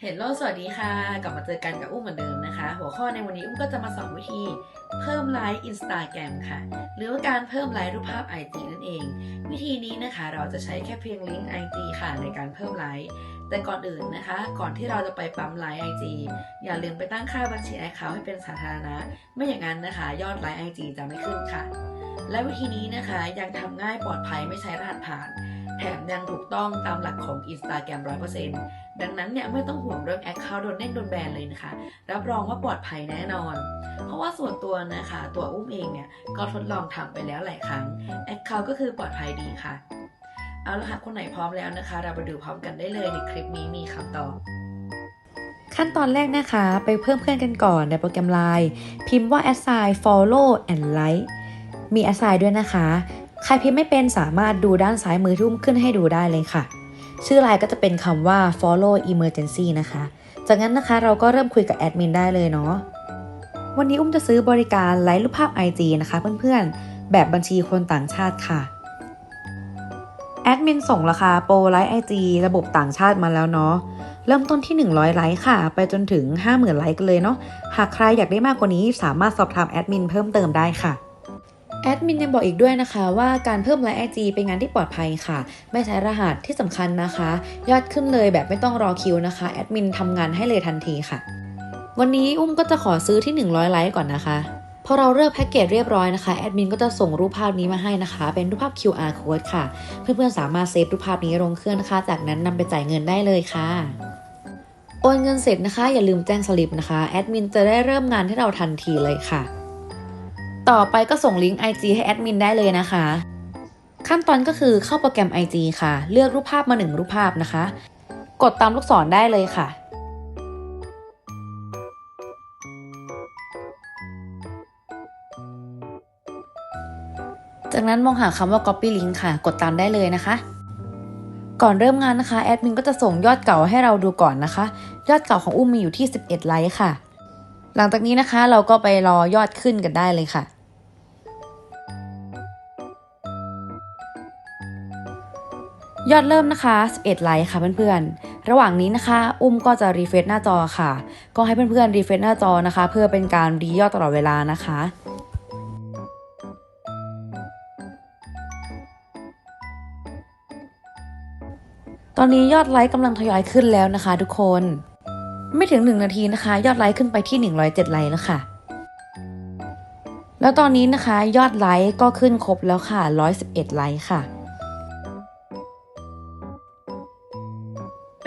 เฮลโลสวัสดีค่ะ กลับมาเจอกันกับอุ้มเหมือนเดิมนะคะ หัวข้อในวันนี้อุ้มก็จะมาสอนวิธีเพิ่มไลค์อินสตาแกรมค่ะ หรือว่าการเพิ่มไลค์รูปภาพ IG นั่นเอง วิธีนี้นะคะ เราจะใช้แค่เพียงลิงก์ IG ค่ะในการเพิ่มไลค์ แต่ก่อนอื่นนะคะ ก่อนที่เราจะไปปั๊มไลค์ IG อย่าลืมไปตั้งค่าบัญชีแอคเคาให้เป็นสาธารณะ ไม่อย่างนั้นนะคะ ยอดไลค์ IG จะไม่ขึ้นค่ะ และวิธีนี้นะคะยังทำง่ายปลอดภัยไม่ใช้รหัสผ่าน แถมยังถูกต้องตามหลักของ Instagram 100%ดังนั้นเนี่ยไม่ต้องห่วงเรื่อง Account โดนเด้งโดนแบนเลยนะคะ รับรองว่าปลอดภัยแน่นอน เพราะว่าส่วนตัวนะคะ ตัวอุ้มเองเนี่ยก็ทดลองทำไปแล้วหลายครั้ง Account ก็คือปลอดภัยดีค่ะ เอาละค่ะคนไหนพร้อมแล้วนะคะ เราไปดูพร้อมกันได้เลยในคลิปนี้มีคำตอบขั้นตอนแรกนะคะ ไปเพิ่มเพื่อนกันก่อนในโปรแกรม Line พิมพ์ว่า assign follow and like มี assign ด้วยนะคะ ใครพิมพ์ไม่เป็นสามารถดูด้านซ้ายมือที่อุ้มขึ้นให้ดูได้เลยค่ะ ชื่อไลน์ก็จะเป็นคำว่า follow emergency นะคะ จากนั้นนะคะเราก็เริ่มคุยกับแอดมินได้เลยเนาะ วันนี้อุ้มจะซื้อบริการไลค์รูปภาพ IG นะคะเพื่อนๆ แบบบัญชีคนต่างชาติค่ะ แอดมินส่งราคาโปรไลค์ไอจีระบบต่างชาติมาแล้วเนาะ เริ่มต้นที่ 100 ไลค์ค่ะ ไปจนถึง 50,000 ไลค์กันเลยเนาะ หากใครอยากได้มากกว่านี้สามารถสอบถามแอดมินเพิ่มเติมได้ค่ะ แอดมินยังบอกอีกด้วยนะคะว่าการเพิ่มไลค์ไอจีเป็นงานที่ปลอดภัยค่ะ ไม่ใช้รหัสที่สำคัญนะคะ ยอดขึ้นเลยแบบไม่ต้องรอคิวนะคะแอดมินทำงานให้เลยทันทีค่ะ วันนี้อุ้มก็จะขอซื้อที่ 100 ไลค์ก่อนนะคะพอเราเลือกแพ็กเกจเรียบร้อยนะคะแอดมินก็จะส่งรูปภาพนี้มาให้นะคะ เป็นรูปภาพ QR code ค่ะ เพื่อนๆสามารถเซฟรูปภาพนี้ลงเครื่องนะคะ จากนั้นนำไปจ่ายเงินได้เลยค่ะโอนเงินเสร็จนะคะ อย่าลืมแจ้งสลิปนะคะแอดมินจะได้เริ่มงานให้เราทันทีเลยค่ะ ต่อไปก็ส่งลิงก์ IG ให้แอดมินได้เลยนะคะ ขั้นตอนก็คือเข้าโปรแกรม IG ค่ะ เลือกรูปภาพมาหนึ่งรูปภาพนะคะ กดตามลูกศรได้เลยค่ะ จากนั้นมองหาคำว่า copy link ค่ะ กดตามได้เลยนะคะก่อนเริ่มงานนะคะแอดมินก็จะส่งยอดเก่าให้เราดูก่อนนะคะ ยอดเก่าของอุ้มมีอยู่ที่ 11 ไลค์ค่ะ หลังจากนี้นะคะเราก็ไปรอยอดขึ้นกันได้เลยค่ะ ยอดเริ่มนะคะ 11 ไลค์ค่ะเพื่อนๆ ระหว่างนี้นะคะ อุ้มก็จะรีเฟรชหน้าจอค่ะ ก็ให้เพื่อนๆรีเฟรชหน้าจอนะคะ เพื่อเป็นการรียอดตลอดเวลานะคะตอนนี้ยอดไลค์กำลังทยอยขึ้นแล้วนะคะทุกคน ไม่ถึง 1 นาทีนะคะ ยอดไลค์ขึ้นไปที่ 107 ไลค์แล้วค่ะ แล้วตอนนี้นะคะยอดไลค์ก็ขึ้นครบแล้วค่ะ 111 ไลค์ค่ะ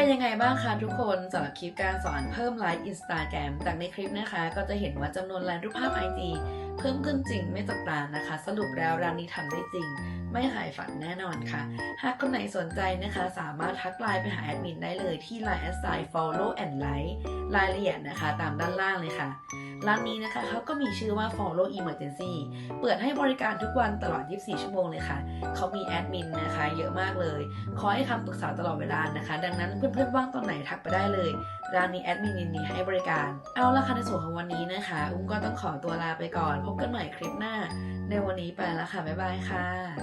เป็นยังไงบ้างคะทุกคนสำหรับคลิปการสอนเพิ่มไลค์อินสตาแกรมจากในคลิปนะคะ ก็จะเห็นว่าจำนวนไลค์รูปภาพไอจีเพิ่มขึ้นจริงไม่ตกตานะคะ สรุปแล้วร้านนี้ทำได้จริง ไม่ขายฝันแน่นอนค่ะ หากคนไหนสนใจนะคะ สามารถทักไลน์ไปหาแอดมินได้เลยที่ Line a s i follow and like รายละเอียดนะคะ ตามด้านล่างเลยค่ะ ร้านนี้นะคะเขาก็มีชื่อว่า follow emergency เปิดให้บริการทุกวันตลอด 24 ชั่วโมงเลยค่ะ เขามีแอดมินนะคะเยอะมากเลยขอให้คำปรึกษาตลอดเวลานะคะ ดังนั้นเพื่อนๆว่างตอนไหนทักไปได้เลย ร้านนี้แอดมินยินดีให้บริการ เอาละค่ะในส่วนของวันนี้นะคะ อุ้มก็ต้องขอตัวลาไปก่อน พบกันใหม่คลิปหน้า ในวันนี้ไปแล้วค่ะ บ๊ายบายค่ะ